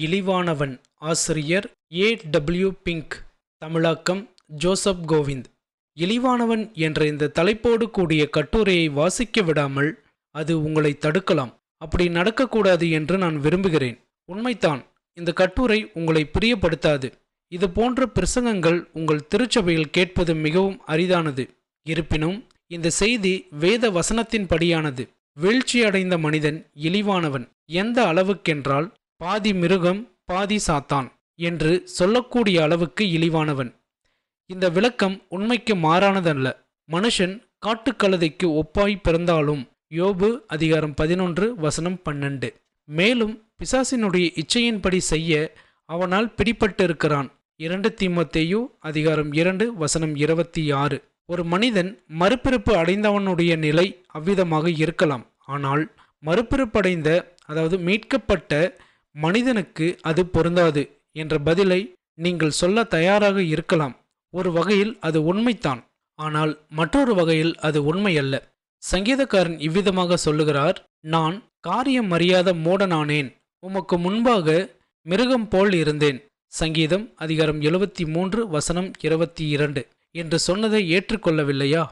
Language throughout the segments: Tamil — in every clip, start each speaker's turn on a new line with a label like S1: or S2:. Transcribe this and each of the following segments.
S1: இழிவானவன் ஆசிரியர் ஏ டபிள்யூ பிங்க். தமிழாக்கம் ஜோசப் கோவிந்த். இழிவானவன் என்ற இந்த தலைப்போடு கூடிய கட்டுரையை வாசிக்க விடாமல் அது உங்களை தடுக்கலாம். அப்படி நடக்கக்கூடாது என்று நான் விரும்புகிறேன். உண்மைதான் இந்த கட்டுரை உங்களை பிரியப்படுத்தாது. இது போன்ற பிரசங்கங்கள் உங்கள் திருச்சபையில் கேட்பது மிகவும் அரிதானது. இருப்பினும் இந்த செய்தி வேத வசனத்தின்படியானது வீழ்ச்சியடைந்த மனிதன் இழிவானவன். எந்த அளவுக்கென்றால் பாதி மிருகம் பாதி சாத்தான் என்று சொல்லக்கூடிய அளவுக்கு இழிவானவன். இந்த விளக்கம் உண்மைக்கு மாறானதல்ல. மனுஷன் காட்டுக்கழுதைக்கு ஒப்பாய் பிறந்தாலும் யோபு அதிகாரம் பதினொன்று வசனம் பன்னெண்டு. மேலும் பிசாசினுடைய இச்சையின்படி செய்ய அவனால் பிடிபட்டிருக்கிறான் இரண்டு தீமத்தேயு அதிகாரம் இரண்டு வசனம் இருபத்தி ஆறு ஒரு மனிதன் மறுபிறப்பு அடைந்தவனுடைய நிலை அவ்விதமாக இருக்கலாம். ஆனால் மறுபிறப்படைந்த அதாவது மீட்கப்பட்ட மனிதனுக்கு அது பொருந்தாது என்ற பதிலை நீங்கள் சொல்ல தயாராக இருக்கலாம். ஒரு வகையில் அது உண்மைத்தான் ஆனால் மற்றொரு வகையில் அது உண்மையல்ல. சங்கீதக்காரன் இவ்விதமாக சொல்லுகிறார் நான் காரியம் அறியாத மூடனானேன். உமக்கு முன்பாக மிருகம் போல் இருந்தேன். சங்கீதம் அதிகாரம் எழுபத்தி மூன்று வசனம் இருபத்தி இரண்டு என்று சொன்னதை ஏற்றுக்கொள்ளவில்லையா?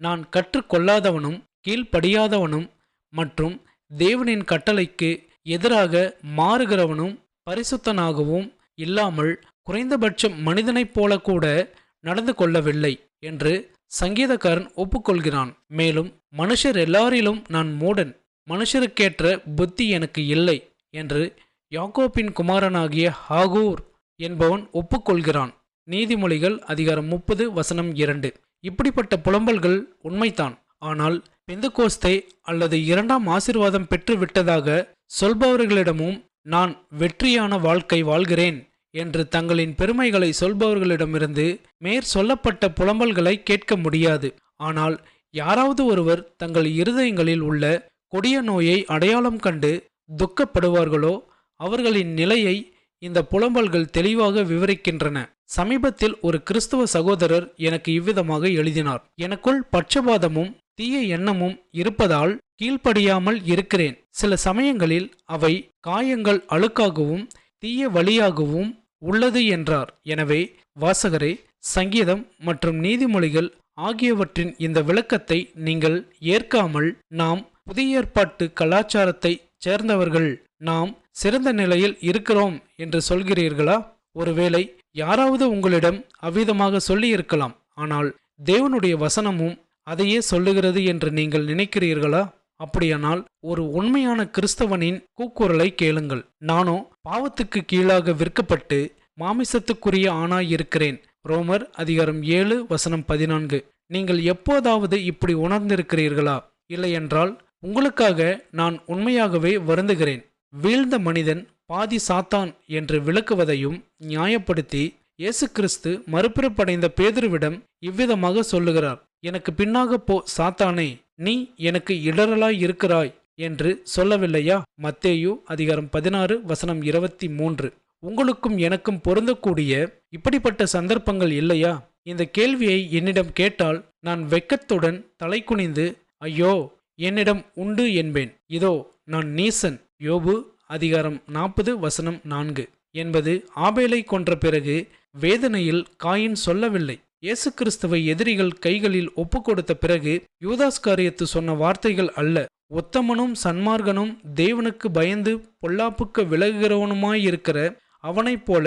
S1: நான் கற்றுக்கொள்ளாதவனும் கீழ்ப்படியாதவனும் மற்றும் தேவனின் கட்டளைக்கு எதிராக மாறுகிறவனும் பரிசுத்தனாகவும் இல்லாமல் குறைந்தபட்சம் மனிதனைப் போல கூட நடந்து கொள்ளவில்லை என்று சங்கீதக்காரன் ஒப்புக்கொள்கிறான். மேலும் மனுஷர் எல்லாரிலும் நான் மூடன் மனுஷருக்கேற்ற புத்தி எனக்கு இல்லை என்று யாக்கோப்பின் குமாரனாகிய ஹாகூர் என்பவன் ஒப்புக்கொள்கிறான். நீதிமொழிகள் அதிகாரம் முப்பது வசனம் இரண்டு. இப்படிப்பட்ட புலம்பல்கள் உண்மைதான். ஆனால் பெந்தகோஸ்தே அல்லது இரண்டாம் ஆசிர்வாதம் பெற்று விட்டதாக சொல்பவர்களிடமும் நான் வெற்றியான வாழ்க்கை வாழ்கிறேன் என்று தங்களின் பெருமைகளை சொல்பவர்களிடமிருந்து மேற் சொல்லப்பட்ட புலம்பல்களை கேட்க முடியாது. ஆனால் யாராவது ஒருவர் தங்கள் இருதயங்களில் உள்ள கொடிய நோயை அடையாளம் கண்டு துக்கப்படுவார்களோ அவர்களின் நிலையை இந்த புலம்பல்கள் தெளிவாக விவரிக்கின்றன. சமீபத்தில் ஒரு கிறிஸ்துவ சகோதரர் எனக்கு இவ்விதமாக எழுதினார் எனக்குள் பட்சபாதமும் தீய எண்ணமும் இருப்பதால் கீழ்ப்படியாமல் இருக்கிறேன். சில சமயங்களில் அவை காயங்கள் அழுக்காகவும் தீய வழியாகவும் உள்ளது என்றார். எனவே வாசகரே சங்கீதம் மற்றும் நீதிமொழிகள் ஆகியவற்றின் இந்த விளக்கத்தை நீங்கள் ஏற்காமல் நாம் புதிய ஏற்பாட்டு கலாச்சாரத்தை சேர்ந்தவர்கள் நாம் சிறந்த நிலையில் இருக்கிறோம் என்று சொல்கிறீர்களா? ஒருவேளை யாராவது உங்களிடம் அவ்விதமாக சொல்லியிருக்கலாம். ஆனால் தேவனுடைய வசனமும் அதையே சொல்லுகிறது என்று நீங்கள் நினைக்கிறீர்களா? அப்படியானால் ஒரு உண்மையான கிறிஸ்தவனின் கூக்குரலை கேளுங்கள். நானோ பாவத்துக்கு கீழாக விற்கப்பட்டு மாமிசத்துக்குரிய ஆணாய் இருக்கிறேன் ரோமர் அதிகாரம் ஏழு வசனம் பதினான்கு. நீங்கள் எப்போதாவது இப்படி உணர்ந்திருக்கிறீர்களா? இல்லையென்றால் உங்களுக்காக நான் உண்மையாகவே வருந்துகிறேன். வீழ்ந்த மனிதன் பாதி சாத்தான் என்று விளக்குவதையும் நியாயப்படுத்தி இயேசு கிறிஸ்து மறுபிறப்படைந்த பேதுருவிடம் இவ்விதமாக சொல்லுகிறார். எனக்கு பின்னாக போ சாத்தானே! நீ எனக்கு இடரலாய் இருக்கிறாய் என்று சொல்லவில்லையா? மத்தேயு அதிகாரம் பதினாறு வசனம் இருபத்தி மூன்று. உங்களுக்கும் எனக்கும் பொருந்தக்கூடிய இப்படிப்பட்ட சந்தர்ப்பங்கள் இல்லையா? இந்த கேள்வியை என்னிடம் கேட்டால் நான் வெக்கத்துடன் தலை குனிந்து ஐயோ என்னிடம் உண்டு என்பேன். இதோ நான் நீசன். யோபு அதிகாரம் நாற்பது வசனம் நான்கு. என்பது ஆபேலை கொன்ற பிறகு வேதனையில் காயின் சொல்லவில்லை. இயேசு கிறிஸ்துவை எதிரிகள் கைகளில் ஒப்பு கொடுத்த பிறகு யூதாஸ்காரியத்து சொன்ன வார்த்தைகள் அல்ல. உத்தமனும் சன்மார்கனும் தேவனுக்கு பயந்து பொல்லாப்புக்கு விலகுகிறவனுமாயிருக்கிற அவனைப் போல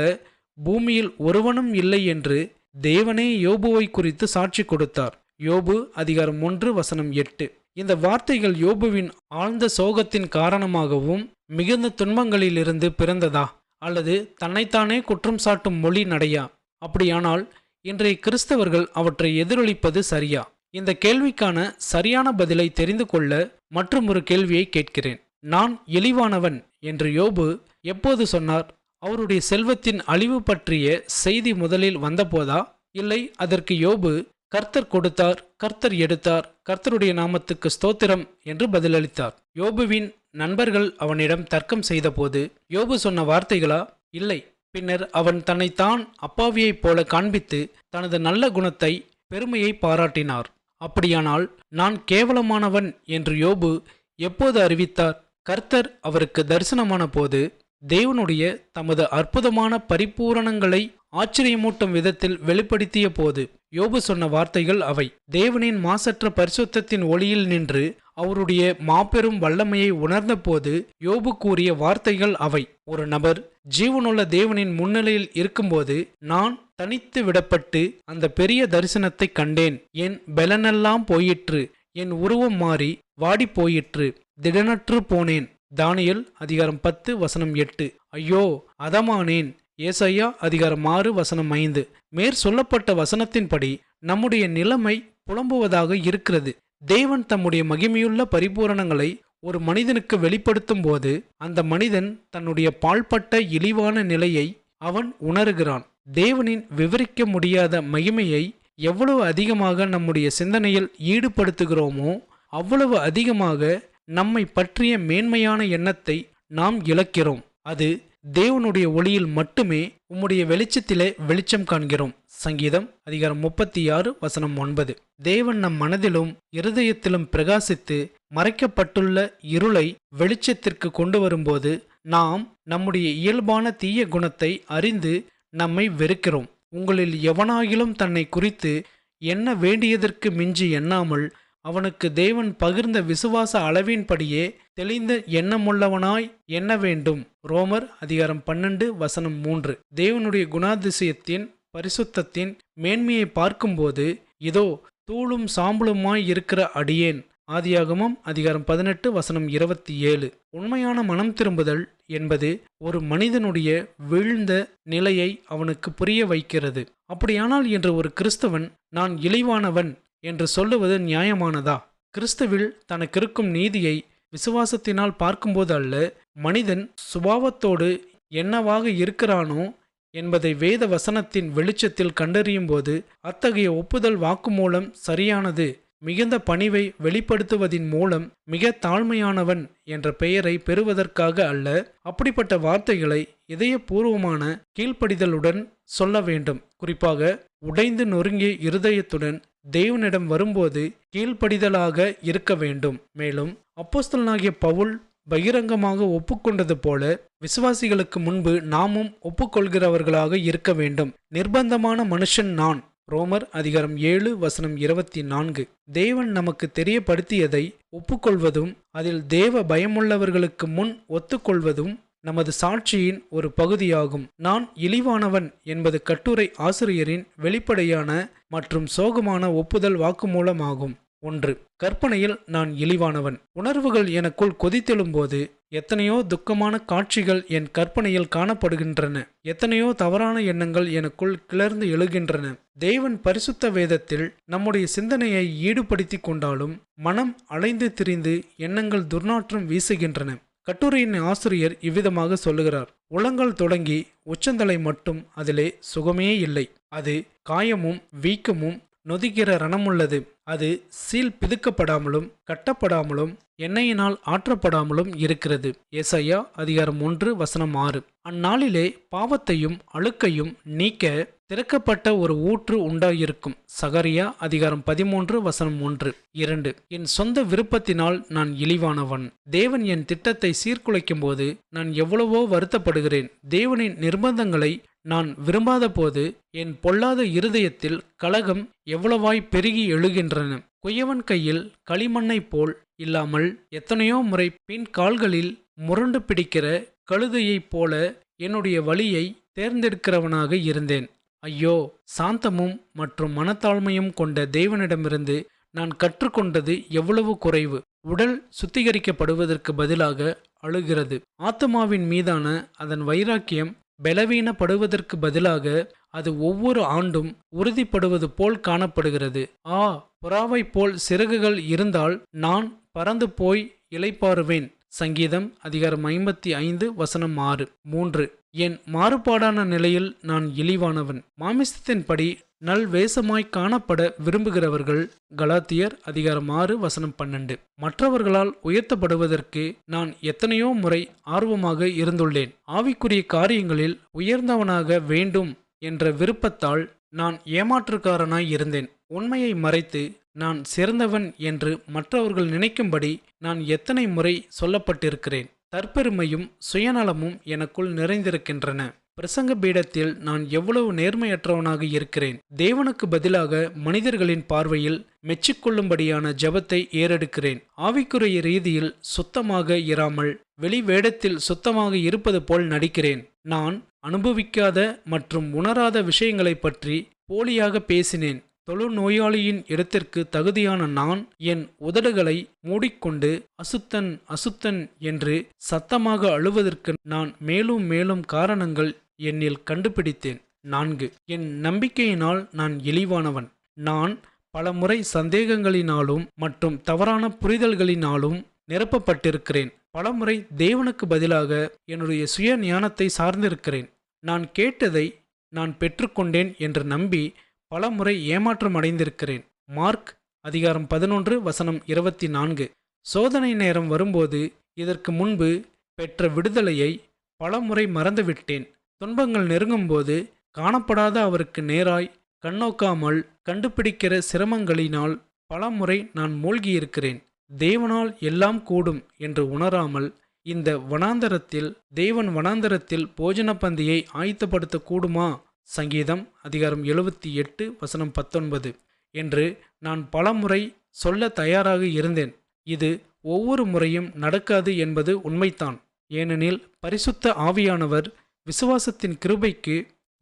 S1: பூமியில் ஒருவனும் இல்லை என்று தேவனே யோபுவை குறித்து சாட்சி கொடுத்தார். யோபு அதிகாரம் ஒன்று வசனம் எட்டு. இந்த வார்த்தைகள் யோபுவின் ஆழ்ந்த சோகத்தின் காரணமாகவும் மிகுந்த துன்பங்களிலிருந்து பிறந்ததா? அல்லது தன்னைத்தானே குற்றம் சாட்டும் மொழி நடையா? அப்படியானால் இன்றைய கிறிஸ்தவர்கள் அவற்றை எதிரொலிப்பது சரியா? இந்த கேள்விக்கான சரியான பதிலை தெரிந்து கொள்ள மற்றும் ஒரு கேள்வியை கேட்கிறேன். நான் எளிவானவன் என்று யோபு எப்போது சொன்னார்? அவருடைய செல்வத்தின் அழிவு பற்றிய செய்தி முதலில் வந்தபோதா? இல்லை அதற்கு யோபு கர்த்தர் கொடுத்தார் கர்த்தர் எடுத்தார் கர்த்தருடைய நாமத்துக்கு ஸ்தோத்திரம் என்று பதிலளித்தார். யோபுவின் நண்பர்கள் அவனிடம் தர்க்கம் செய்தபோது யோபு சொன்ன வார்த்தைகளா? இல்லை பின்னர் அவன் தன்னைத்தான் அப்பாவியைப் போல காண்பித்து தனது நல்ல குணத்தை பெருமையை பாராட்டினார். அப்படியானால் நான் கேவலமானவன் என்று யோபு எப்போது அறிவித்தார்? கர்த்தர் அவருக்கு தரிசனமான போது தேவனுடைய தமது அற்புதமான பரிபூரணங்களை ஆச்சரியமூட்டும் விதத்தில் வெளிப்படுத்திய போது யோபு சொன்ன வார்த்தைகள் அவை. தேவனின் மாசற்ற பரிசுத்தத்தின் ஒளியில் நின்று அவருடைய மாபெரும் வல்லமையை உணர்ந்தபோது யோபு கூறிய வார்த்தைகள் அவை. ஒரு நபர் ஜீவனுள்ள தேவனின் முன்னிலையில் இருக்கும்போது நான் தனித்து விடப்பட்டு அந்த பெரிய தரிசனத்தை கண்டேன். என் பெலனெல்லாம் போயிற்று. என் உருவம் மாறி வாடி போயிற்று. திடனற்று போனேன். தானியல் அதிகாரம் பத்து வசனம் எட்டு. ஐயோ அதமானேன். ஏசையா அதிகாரம் ஆறு வசனம் ஐந்து. மேற் சொல்லப்பட்ட வசனத்தின்படி நம்முடைய நிலைமை புலம்புவதாக இருக்கிறது. தேவன் தம்முடைய மகிமையுள்ள பரிபூரணங்களை ஒரு மனிதனுக்கு வெளிப்படுத்தும் போது அந்த மனிதன் தன்னுடைய பாழ்பட்ட இழிவான நிலையை அவன் உணர்கிறான். தேவனின் விவரிக்க முடியாத மகிமையை எவ்வளவு அதிகமாக நம்முடைய சிந்தனையில் ஈடுபடுத்துகிறோமோ அவ்வளவு அதிகமாக நம்மை பற்றிய மேன்மையான எண்ணத்தை நாம் இழக்கிறோம். அது தேவனுடைய ஒளியில் மட்டுமே உம்முடைய வெளிச்சத்திலே வெளிச்சம் காண்கிறோம். சங்கீதம் அதிகாரம் முப்பத்தி ஆறு வசனம் ஒன்பது. தேவன் நம் மனதிலும் இருதயத்திலும் பிரகாசித்து மறைக்கப்பட்டுள்ள இருளை வெளிச்சத்திற்கு கொண்டு வரும்போது நாம் நம்முடைய இயல்பான தீய குணத்தை அறிந்து நம்மை வெறுக்கிறோம். உங்களில் எவனாகிலும் தன்னை குறித்து எண்ண வேண்டியதற்கு மிஞ்சி எண்ணாமல் அவனுக்கு தேவன் பகிர்ந்த விசுவாச அளவின்படியே தெளிந்த எண்ணமுள்ளவனாய் எண்ண வேண்டும். ரோமர் அதிகாரம் பன்னெண்டு வசனம் மூன்று. தேவனுடைய குணாதிசயத்தின் பரிசுத்தத்தின் மேன்மையை பார்க்கும்போது இதோ தூளும் சாம்பலுமாய் இருக்கிற அடியேன். ஆதியாகமம் அதிகாரம் பதினெட்டு வசனம் இருபத்தி ஏழு. உண்மையான மனம் திரும்புதல் என்பது ஒரு மனிதனுடைய வீழ்ந்த நிலையை அவனுக்கு புரிய வைக்கிறது. அப்படியானால் என்று ஒரு கிறிஸ்தவன் நான் இழிவானவன் என்று சொல்லுவது நியாயமானதா? கிறிஸ்துவில் தனக்கிருக்கும் நீதியை விசுவாசத்தினால் பார்க்கும்போது அல்ல மனிதன் சுபாவத்தோடு என்னவாக இருக்கிறானோ என்பதை வேத வசனத்தின் வெளிச்சத்தில் கண்டறியும்போது அத்தகைய ஒப்புதல் வாக்குமூலம் சரியானது. மிகுந்த பணிவை வெளிப்படுத்துவதின் மூலம் மிக தாழ்மையானவன் என்ற பெயரை பெறுவதற்காக அல்ல அப்படிப்பட்ட வார்த்தைகளை இதயபூர்வமான கீழ்ப்படிதலுடன் சொல்ல வேண்டும். குறிப்பாக உடைந்து நொறுங்கிய இருதயத்துடன் தேவனிடம் வரும்போது கீழ்ப்படிதலாக இருக்க வேண்டும். மேலும் அப்போஸ்தலனாகிய பவுல் பகிரங்கமாக ஒப்புக்கொண்டது போல விசுவாசிகளுக்கு முன்பு நாமும் ஒப்புக்கொள்கிறவர்களாக இருக்க வேண்டும். நிர்பந்தமான மனுஷன் நான் ரோமர் அதிகாரம் ஏழு வசனம் இருபத்தி நான்கு. தேவன் நமக்கு தெரியப்படுத்தியதை ஒப்புக்கொள்வதும் அதில் தேவ பயமுள்ளவர்களுக்கு முன் ஒத்துக்கொள்வதும் நமது சாட்சியின் ஒரு பகுதியாகும். நான் இழிவானவன் என்பது கட்டுரை ஆசிரியரின் வெளிப்படையான மற்றும் சோகமான ஒப்புதல் வாக்குமூலமாகும். ஒன்று கற்பனையில் நான் இழிவானவன். உணர்வுகள் எனக்குள் கொதித்தெழும்போது எத்தனையோ துக்கமான காட்சிகள் என் கற்பனையில் காணப்படுகின்றன. எத்தனையோ தவறான எண்ணங்கள் எனக்குள் கிளர்ந்து எழுகின்றன. தேவன் பரிசுத்த வேதத்தில் நம்முடைய சிந்தனையை ஈடுபடுத்தி கொண்டாலும் மனம் அலைந்து திரிந்து எண்ணங்கள் துர்நாற்றம் வீசுகின்றன. கட்டுரையின் ஆசிரியர் இவ்விதமாக சொல்லுகிறார். உளங்கள் தொடங்கி உச்சந்தலை மட்டும் அதிலே சுகமே இல்லை. அது காயமும் வீக்கமும் நொதிக்கிற ரணமுள்ளது. அது சீல் பிதுக்கப்படாமலும் கட்டப்படாமலும் எண்ணெயினால் ஆற்றப்படாமலும் இருக்கிறது. ஏசையா அதிகாரம் ஒன்று வசனம் ஆறு. அந்நாளிலே பாவத்தையும் அழுக்கையும் நீக்க திறக்கப்பட்ட ஒரு ஊற்று உண்டாயிருக்கும். சகரியா அதிகாரம் பதிமூன்று வசனம் ஒன்று. இரண்டு. என் சொந்த விருப்பத்தினால் நான் இழிவானவன். தேவன் என் திட்டத்தை சீர்குலைக்கும் போது நான் எவ்வளவோ வருத்தப்படுகிறேன். தேவனின் நிர்பந்தங்களை நான் விரும்பாத போது என் பொல்லாத இருதயத்தில் கலகம் எவ்வளவாய் பெருகி எழுகின்றன. குயவன் கையில் களிமண்ணைப் போல் இல்லாமல் எத்தனையோ முறை பின் கால்களில் முரண்டு பிடிக்கிற கழுதையைப் போல என்னுடைய வழியை தேர்ந்தெடுக்கிறவனாக இருந்தேன். ஐயோ சாந்தமும் மற்றும் மனத்தாழ்மையும் கொண்ட தேவனிடமிருந்து நான் கற்றுக்கொண்டது எவ்வளவு குறைவு. உடல் சுத்திகரிக்கப்படுவதற்கு பதிலாக அழுகிறது. ஆத்மாவின் மீதான அதன் வைராக்கியம் பலவீனப்படுவதற்கு பதிலாக அது ஒவ்வொரு ஆண்டும் உறுதிப்படுவது போல் காணப்படுகிறது. ஆ புறாவைப் போல் சிறகுகள் இருந்தால் நான் பறந்து போய் இளைப்பாறுவேன். சங்கீதம் அதிகாரம் ஐம்பத்தி ஐந்து வசனம் ஆறு. மூன்று. என் மாறுபாடான நிலையில் நான் இழிவானவன். மாமிசத்தின்படி நல் வேஷமாய் காணப்பட விரும்புகிறவர்கள் கலாத்தியர் அதிகாரம் ஆறு வசனம் பன்னெண்டு. மற்றவர்களால் உயர்த்தப்படுவதற்கு நான் எத்தனையோ முறை ஆர்வமாக இருந்துள்ளேன். ஆவிக்குரிய காரியங்களில் உயர்ந்தவனாக வேண்டும் என்ற விருப்பத்தால் நான் ஏமாற்றுக்காரனாய் இருந்தேன். உண்மையை மறைத்து நான் சிறந்தவன் என்று மற்றவர்கள் நினைக்கும்படி நான் எத்தனை முறை சொல்லப்பட்டிருக்கிறேன். தற்பெருமையும் சுயநலமும் எனக்குள் நிறைந்திருக்கின்றன. பிரசங்க பீடத்தில் நான் எவ்வளவு நேர்மையற்றவனாக இருக்கிறேன். தேவனுக்கு பதிலாக மனிதர்களின் பார்வையில் மெச்சிக்கொள்ளும்படியான ஜெபத்தை ஏறெடுக்கிறேன். ஆவிக்குரிய ரீதியில் சுத்தமாக இராமல் வெளி வேடத்தில் சுத்தமாக இருப்பது போல் நடிக்கிறேன். நான் அனுபவிக்காத மற்றும் உணராத விஷயங்களைப் பற்றி போலியாக பேசினேன். தொழுநோயாளியின் இடத்திற்கு தகுதியான நான் என் உதடுகளை மூடிக்கொண்டு அசுத்தன் அசுத்தன் என்று சத்தமாக அழுவதற்கு நான் மேலும் மேலும் காரணங்கள் என்னில் கண்டுபிடித்தேன். நான்கு. என் நம்பிக்கையினால் நான் எளிவானவன் நான் பல முறை சந்தேகங்களினாலும் மற்றும் தவறான புரிதல்களினாலும் நிரப்பப்பட்டிருக்கிறேன். பலமுறை தேவனுக்கு பதிலாக என்னுடைய சுய ஞானத்தை சார்ந்திருக்கிறேன். நான் கேட்டதை நான் பெற்றுக்கொண்டேன் என்று நம்பி பலமுறை ஏமாற்றம் அடைந்திருக்கிறேன் மார்க் அதிகாரம் பதினொன்று வசனம் இருபத்தி நான்கு சோதனை நேரம் வரும்போது இதற்கு முன்பு பெற்ற விடுதலையை பலமுறை மறந்துவிட்டேன். துன்பங்கள் நெருங்கும்போது காணப்படாத அவருக்கு நேராய் கண்ணோக்காமல் கண்டுபிடிக்கிற சிரமங்களினால் பலமுறை நான் மூழ்கியிருக்கிறேன். தேவனால் எல்லாம் கூடும் என்று உணராமல் இந்த வனாந்தரத்தில் தேவன் வனாந்தரத்தில் போஜன பந்தியை ஆயத்தப்படுத்த கூடுமா? சங்கீதம் அதிகாரம் எழுபத்தி எட்டு வசனம் பத்தொன்பது. என்று நான் பலமுறை சொல்ல தயாராக இருந்தேன். இது ஒவ்வொரு முறையும் நடக்காது என்பது உண்மைதான். ஏனெனில் பரிசுத்த ஆவியானவர் விசுவாசத்தின் கிருபைக்கு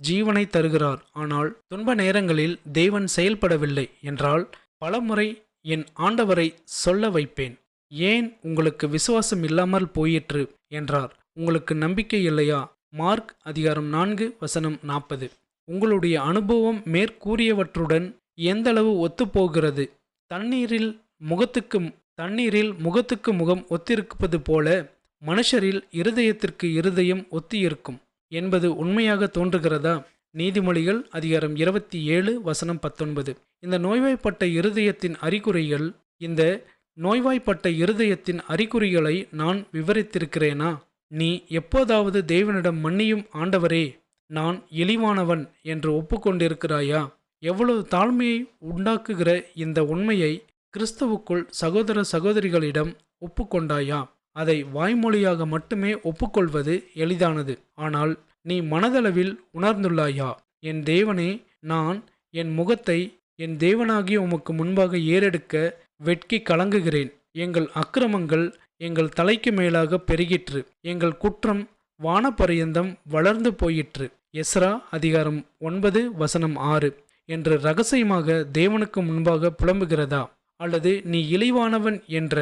S1: ஜீவனை தருகிறார். ஆனால் துன்ப நேரங்களில் தேவன் செயல்படவில்லை என்றால் பலமுறை என் ஆண்டவரை சொல்ல வைப்பேன். ஏன் உங்களுக்கு விசுவாசம் இல்லாமல் போயிற்று? என்றார். உங்களுக்கு நம்பிக்கை இல்லையா? மார்க் அதிகாரம் நான்கு வசனம் நாற்பது. உங்களுடைய அனுபவம் மேற்கூறியவற்றுடன் எந்தளவு ஒத்துப்போகிறது? தண்ணீரில் முகத்துக்கு தண்ணீரில் முகத்துக்கு முகம் ஒத்திருப்பது போல மனுஷரில் இருதயத்திற்கு இருதயம் ஒத்தியிருக்கும். என்பது உண்மையாக தோன்றுகிறதா? நீதிமொழிகள் அதிகாரம் இருபத்தி ஏழு வசனம் பத்தொன்பது. இந்த நோய்வாய்ப்பட்ட இருதயத்தின் அறிகுறிகள் இந்த நோய்வாய்ப்பட்ட இருதயத்தின் அறிகுறிகளை நான் விவரித்திருக்கிறேனா? நீ எப்போதாவது தேவனிடம் மன்னியும் ஆண்டவரே நான் இழிவானவன் என்று ஒப்புக்கொண்டிருக்கிறாயா? எவ்வளவு தாழ்மையை உண்டாக்குகிற இந்த உண்மையை கிறிஸ்துவுக்குள் சகோதர சகோதரிகளிடம் ஒப்புக்கொண்டாயா? அதை வாய்மொழியாக மட்டுமே ஒப்புக்கொள்வது எளிதானது. ஆனால் நீ மனதளவில் உணர்ந்துள்ளாயா? என் தேவனே நான் என் முகத்தை என் தேவனாகிய உமக்கு முன்பாக ஏறெடுக்க வெட்கி கலங்குகிறேன். எங்கள் அக்கிரமங்கள் எங்கள் தலைக்கு மேலாக பெருகிற்று. எங்கள் குற்றம் வானப்பரியந்தம் வளர்ந்து போயிற்று. எஸ்ரா அதிகாரம் ஒன்பது வசனம் ஆறு என்று ரகசியமாக தேவனுக்கு முன்பாக புலம்புகிறதா? அல்லது நீ இழிவானவன் என்ற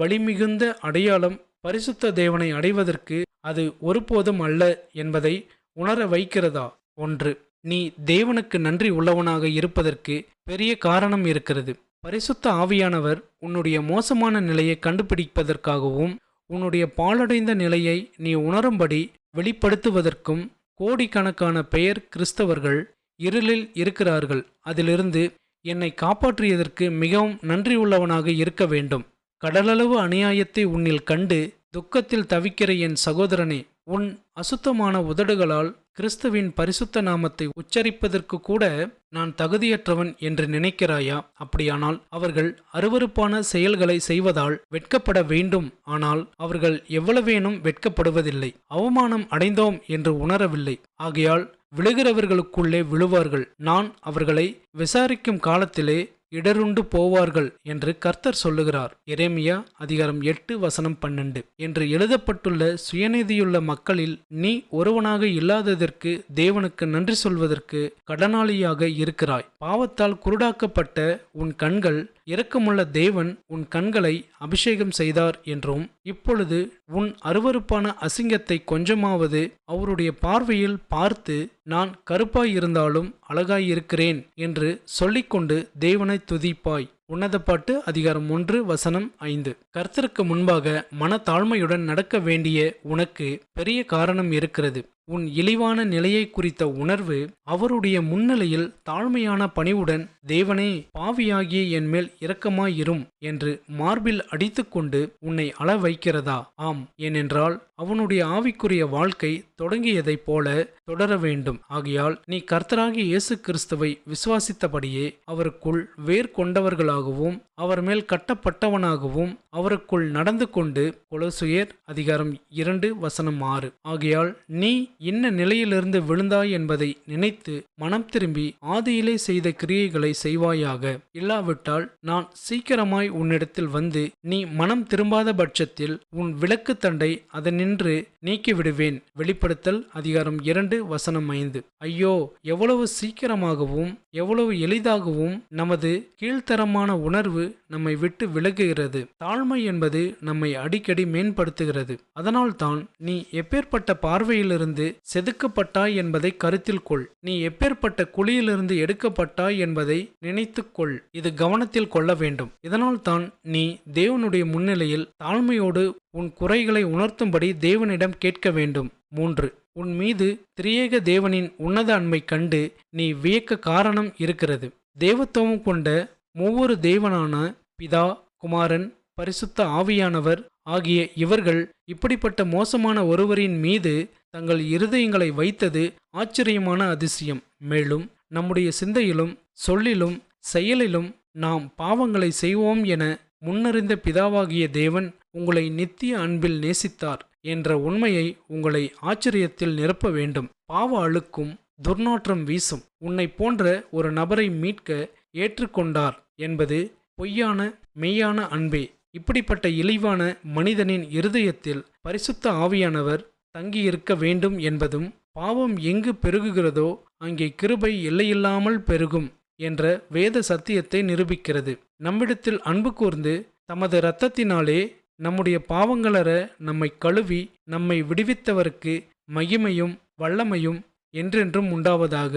S1: வலிமிகுந்த அடையாளம் பரிசுத்த தேவனை அடைவதற்கு அது ஒருபோதும் அல்ல என்பதை உணர வைக்கிறதா? ஒன்று. நீ தேவனுக்கு நன்றி உள்ளவனாக இருப்பதற்கு பெரிய காரணம் இருக்கிறது. பரிசுத்த ஆவியானவர் உன்னுடைய மோசமான நிலையை கண்டுபிடிப்பதற்காகவும் உன்னுடைய பாழடைந்த நிலையை நீ உணரும்படி வெளிப்படுத்துவதற்கும் கோடிக்கணக்கான பெயர் கிறிஸ்தவர்கள் இருளில் இருக்கிறார்கள். அதிலிருந்து என்னை காப்பாற்றியதற்கு மிகவும் நன்றியுள்ளவனாக இருக்க வேண்டும். கடலளவு அநியாயத்தை உன்னில் கண்டு துக்கத்தில் தவிக்கிற என் சகோதரனே உன் அசுத்தமான உதடுகளால் கிறிஸ்துவின் பரிசுத்த நாமத்தை உச்சரிப்பதற்கு கூட நான் தகுதியற்றவன் என்று நினைக்கிறாயா? அப்படியானால் அவர்கள் அருவருப்பான செயல்களை செய்வதால் வெட்கப்பட வேண்டும். ஆனால் அவர்கள் எவ்வளவேனும் வெட்கப்படுவதில்லை. அவமானம் அடைந்தோம் என்று உணரவில்லை. ஆகையால் விழுகிறவர்களுக்குள்ளே விழுவார்கள். நான் அவர்களை விசாரிக்கும் காலத்திலே இடருண்டு போவார்கள் என்று கர்த்தர் சொல்லுகிறார். எரேமியா அதிகாரம் எட்டு வசனம் பன்னெண்டு. என்று எழுதப்பட்டுள்ள சுயநிதியுள்ள மக்களில் நீ ஒருவனாக இல்லாததற்கு தேவனுக்கு நன்றி சொல்வதற்கு கடனாளியாக இருக்கிறாய். பாவத்தால் குருடாக்கப்பட்ட உன் கண்கள் இரக்கமுள்ள தேவன் உன் கண்களை அபிஷேகம் செய்தார் என்றும் இப்பொழுது உன் அருவருப்பான அசிங்கத்தை கொஞ்சமாவது அவருடைய பார்வையில் பார்த்து நான் கருப்பாயிருந்தாலும் அழகாயிருக்கிறேன் என்று சொல்லிக்கொண்டு தேவனை துதிப்பாய். உன்னத பாட்டு அதிகாரம் ஒன்று வசனம் ஐந்து. கர்த்தருக்கு முன்பாக மன தாழ்மையுடன் நடக்க வேண்டிய உனக்கு பெரிய காரணம் இருக்கிறது. உன் இழிவான நிலையை குறித்த உணர்வு அவருடைய முன்னிலையில் தாழ்மையான பணிவுடன் தேவனே பாவியாகிய என் மேல் இரக்கமாயிரும் என்று மார்பில் அடித்துக்கொண்டு உன்னை அள வைக்கிறதா ஆம் ஏனென்றால் அவனுடைய ஆவிக்குரிய வாழ்க்கை தொடங்கியதைப் போல தொடர வேண்டும். ஆகையால் நீ கர்த்தராகி இயேசு கிறிஸ்துவை விசுவாசித்தபடியே அவருக்குள் வேர் கொண்டவர்களாகவும் அவர் மேல் கட்டப்பட்டவனாகவும் அவருக்குள் நடந்து கொண்டு கொலசுயர் அதிகாரம் இரண்டு வசனம் ஆறு. ஆகையால் நீ இன்ன நிலையிலிருந்து விழுந்தாய் என்பதை நினைத்து மனம் திரும்பி ஆதியிலே செய்த கிரியைகளை செய்வாயாக. இல்லாவிட்டால் நான் சீக்கிரமாய் உன்னிடத்தில் வந்து நீ மனம் திரும்பாத பட்சத்தில் உன் விளக்கு தண்டை அதனின்று நீக்கிவிடுவேன். வெளிப்படுத்தல் அதிகாரம் இரண்டு வசனம் ஐந்து. ஐயோ எவ்வளவு சீக்கிரமாகவும் எவ்வளவு எளிதாகவும் நமது கீழ்த்தரமான உணர்வு நம்மை விட்டு விலகுகிறது. தாழ்மை என்பது நம்மை அடிக்கடி மேம்படுத்துகிறது. அதனால்தான் நீ எப்பேற்பட்ட பார்வையிலிருந்து செதுக்கப்பட்டாய் என்பதை கருத்தில் கொள். நீ எப்பேற்பட்ட குழியிலிருந்து எடுக்கப்பட்டாய் என்பதை நினைத்துக்கொள் இது கவனத்தில் கொள்ள வேண்டும். இதனால்தான் நீ தேவனுடைய முன்னிலையில் தாழ்மையோடு உன் குறைகளை உணர்த்தும்படி தேவனிடம் கேட்க வேண்டும். மூன்று உன் மீது திரியேக தேவனின் உன்னத அன்மை கண்டு நீ வியக்க காரணம் இருக்கிறது. தேவத்துவம் கொண்ட மூவொரு தேவனான பிதா குமாரன் பரிசுத்த ஆவியானவர் ஆகிய இவர்கள் இப்படிப்பட்ட மோசமான ஒருவரின் மீது தங்கள் இருதயங்களை வைத்தது ஆச்சரியமான அதிசயம். மேலும் நம்முடைய சிந்தையிலும் சொல்லிலும் செயலிலும் நாம் பாவங்களை செய்வோம் என முன்னறிந்த பிதாவாகிய தேவன் உங்களை நித்திய அன்பில் நேசித்தார் என்ற உண்மையை உங்களை ஆச்சரியத்தில் நிரப்ப வேண்டும். பாவ அழுக்கும் துர்நாற்றம் வீசும். உன்னை போன்ற ஒரு நபரை மீட்க ஏற்றுக்கொண்டார் என்பது பொய்யான மெய்யான அன்பே. இப்படிப்பட்ட இழிவான மனிதனின் இருதயத்தில் பரிசுத்த ஆவியானவர் தங்கியிருக்க வேண்டும் என்பதும் பாவம் எங்கு பெருகுகிறதோ அங்கே கிருபை எல்லையில்லாமல் பெருகும் என்ற வேத சத்தியத்தை நிரூபிக்கிறது. நம்மிடத்தில் அன்பு கூர்ந்து தமது இரத்தத்தினாலே நம்முடைய பாவங்களற நம்மை கழுவி நம்மை விடுவித்தவருக்கு மகிமையும் வல்லமையும் என்றென்றும் உண்டாவதாக.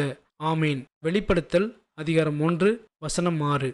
S1: ஆமேன். வெளிப்படுத்தல் அதிகாரம் ஒன்று வசனம் ஆறு.